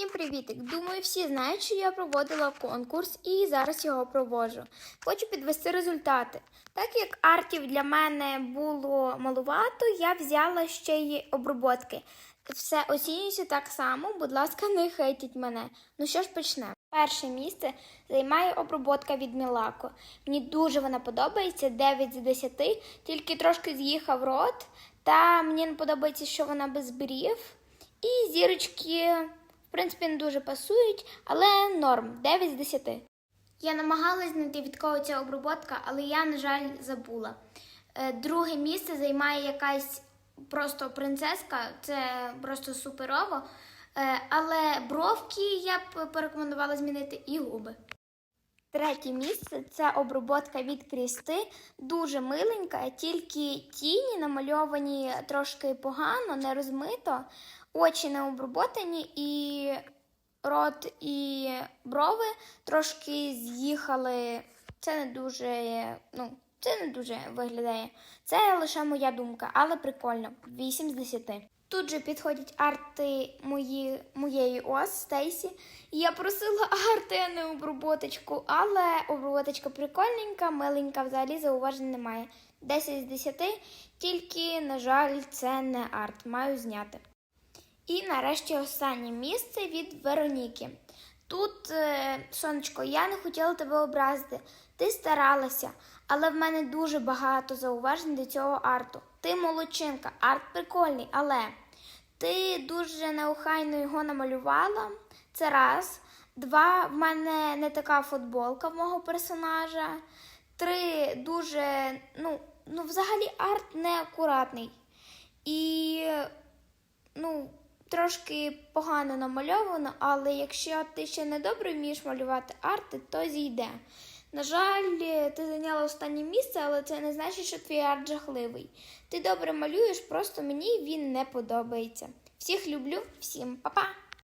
Всім привітик! Думаю, всі знають, що я проводила конкурс і зараз його проводжу. Хочу підвести результати. Так як артів для мене було малувато, я взяла ще й оброботки. Все оцінюється так само, будь ласка, не хейтіть мене. Ну що ж почнемо. Перше місце займає оброботка від Мілако. Мені дуже вона подобається 9 з 10, тільки трошки з'їхав рот. Та мені не подобається, що вона без брів. І зірочки, в принципі, не дуже пасують, але норм 9 з 10. Я намагалась знайти від кого ця оброботка, але я, на жаль, забула. Е, Друге місце займає якась просто принцеска, це просто суперово. Е, Але бровки я б порекомендувала змінити і губи. Третє місце це оброботка від Крісти. Дуже миленька, тільки тіні намальовані трошки погано, не розмито, очі не оброботані і рот і брови трошки з'їхали. Це не дуже, ну, це не дуже виглядає. Це лише моя думка, але прикольно. 8 з 10. Тут же підходять арти мої, моєї ос Стейсі. Я просила арти, а не оброботочку, але оброботочка прикольненька, миленька, взагалі зауважень немає. 10 з 10, тільки, на жаль, це не арт, маю зняти. І нарешті останнє місце від Вероніки. Тут, е, сонечко, я не хотіла тебе образити. Ти старалася, але в мене дуже багато зауважень до цього арту. Ти молодчинка, арт прикольний, але ти дуже неохайно його намалювала. Це раз. Два, в мене не така футболка в мого персонажа. Три, дуже, ну, ну взагалі арт неакуратний. І ну, трошки погано намальовано, але якщо ти ще не добре вмієш малювати арти, то зійде. На жаль, ти зайняла останнє місце, але це не значить, що твій арт жахливий. Ти добре малюєш, просто мені він не подобається. Всіх люблю, всім па-па!